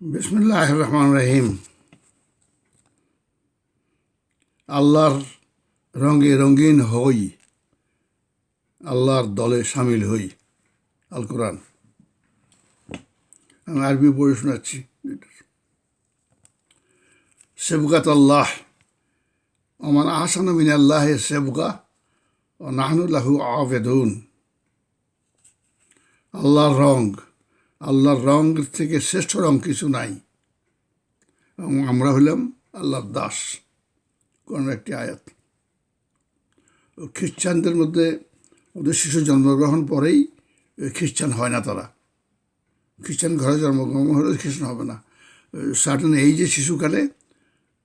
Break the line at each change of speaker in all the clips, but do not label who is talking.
বিসমুল্লাহ রহমান রহিম। আল্লাহর রঙে রঙিন হই, আল্লাহর দলে সামিল হই আল কোরআন আমি আরবি পড়ে শোনাচ্ছি। সেবকাত আল্লাহ, ওমান আহসান মিন আল্লাহ সেবকা ও নাহনুল্লাহু আবেদুন। আল্লাহর রং আল্লাহর রং থেকে শ্রেষ্ঠ রং কিছু নাই। এবং আমরা হলাম আল্লাহর দাস, কোন একটি আয়াত। খ্রিস্টানদের মধ্যে ওদের শিশু জন্মগ্রহণ পরেই খ্রিস্টান হয় না তারা। খ্রিস্টান ঘরে জন্মগ্রহণ হলে খ্রিস্টান হবে না। সার্টেন এই যে শিশুকালে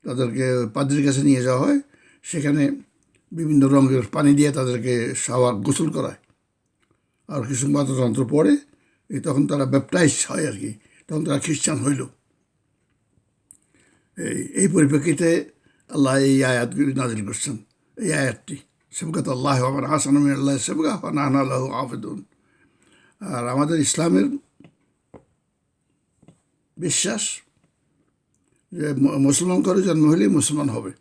তাদেরকে পাদ্রির কাছে নিয়ে যাওয়া হয়। সেখানে বিভিন্ন রঙের পানি দিয়ে তাদেরকে সাওয়ার গোসল করায়। আর কিছু যন্ত্র পড়ে তখন তারা ব্যাপটাইজ হয় আর কি। তখন তারা খ্রিস্টান হইল। এই এই পরিপ্রেক্ষিতে আল্লাহ এই আয়াতগুলি নাজিল করছেন। এই আয়াতটি, সেবকাত আল্লাহ আমার হাসান আল্লাহ সেবকা নাহান আল্লাহ আবেদন আর আমাদের ইসলামের বিশ্বাস যে মুসলমান করে জন্ম হলেই মুসলমান হবে।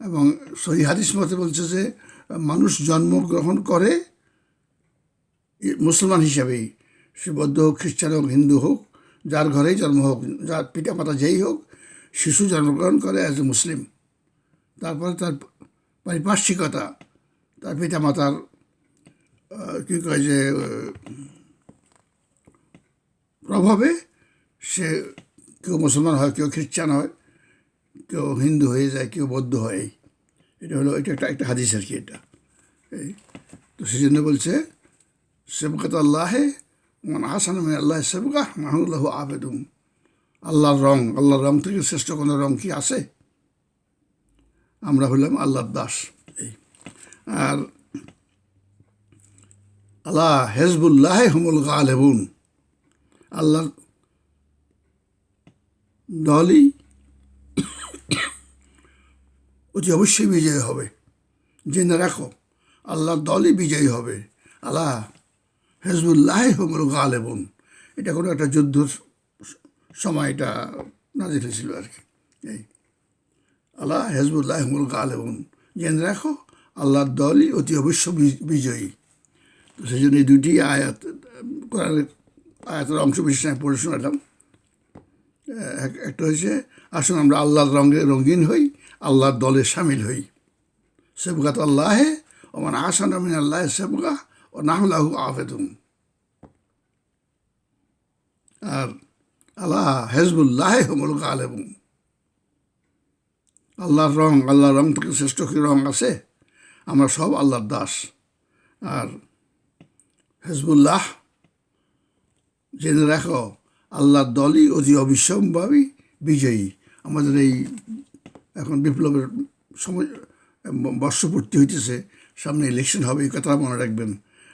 এবং সহি হাদিস মতে বলছে যে, মানুষ জন্মগ্রহণ করে মুসলমান হিসাবেই, সে বৌদ্ধ হোক, খ্রিস্টান হোক, হিন্দু হোক, যার ঘরেই জন্ম হোক, যার পিতা মাতা যেই হোক, শিশু জন্মগ্রহণ করে অ্যাজ এ মুসলিম তারপরে তার পারিপার্শ্বিকতা, তার পিতা মাতার কী কয় যে প্রভাবে সে কেউ মুসলমান হয়, কেউ খ্রিস্টান হয়, কেউ হিন্দু হয়ে যায়, কেউ বৌদ্ধ হয়। এটা হলো, এটা একটা একটা হাদিস আর কি এটা। এই, তো সেই জন্য বলছে সেবকাত আল্লাহে, মান হাসান আল্লাহ সেবকা মাহুল্লাহ আবেদুম আল্লাহর রং আল্লাহর রং থেকে শ্রেষ্ঠ কোনো রং কি আছে? আমরা হলাম আল্লাহর দাস, এই। আর আল্লাহ হেজবুল্লাহ হুমুল গালেবুন। আল্লাহর দলই অতি অবশ্যই বিজয়ী হবে। জেনে রাখো, আল্লাহর দলই বিজয়ী হবে। আল্লাহ হেজবুল্লাহ হমুল গালেবন। এটা কোনো একটা যুদ্ধর সময় এটা নাজির হয়েছিল আর কি। এই। আল্লাহ হেজবুল্লাহ হমুল গালেবন। জেনে রাখো, আল্লাহর দলই অতি অবশ্য বিজয়ী। তো সেই জন্য এই দুটি আয়াত, কোরআনের আয়াতের অংশ বিশেষ আমি পড়ে শোনালাম। একটা হয়েছে, আসুন আমরা আল্লাহর রঙে রঙিন হই, আল্লাহর দলে সামিল হই। সেবগাত আল্লাহে, ওমান আসান আমিন আল্লাহ সেবগা ও নাহলাহু আবেদুন আর আল্লাহ হেজবুল্লাহ হমুল গালেবুন। আল্লাহর রং আল্লাহর রং থেকে শ্রেষ্ঠ কী রং আছে? আমরা সব আল্লাহর দাস। আর হেজবুল্লাহ, জেনে রাখো, আল্লাহর দলই অতি অবিসম্ভাবী বিজয়ী। আমাদের এই এখন বিপ্লবের সময়, বর্ষপূর্তি হইতেছে, সামনে ইলেকশন হবে, এই কথা মনে রাখবেন।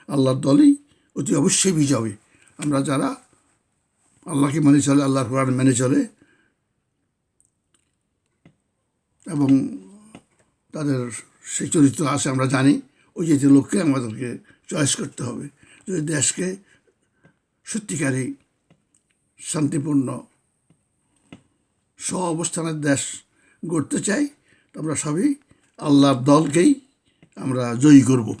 আল্লাহর দলই অতি অবশ্যই বিজয়ী। আমরা যারা আল্লাহকে মেনে চলে, আল্লাহর কোরআন মেনে চলে এবং তাদের সেই চরিত্র আছে আমরা জানি, ওই যে লোককে আমাদেরকে চয়েস করতে হবে। যদি দেশকে সত্যিকারই শান্তিপূর্ণ স্ব অবস্থানের দেশ গড়তে চাই আমরা সবই আল্লাহর দলকেই আমরা জয়ী করব।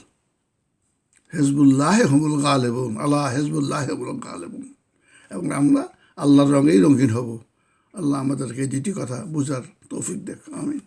হেজবুল্লাহ হমুল গাল এবং আল্লাহ হেজবুল্লাহ হমুল গাল এবং আমরা আল্লাহর রঙেই রঙিন হব। আল্লাহ আমাদেরকে দুটি কথা বোঝার তৌফিক দেখ আমি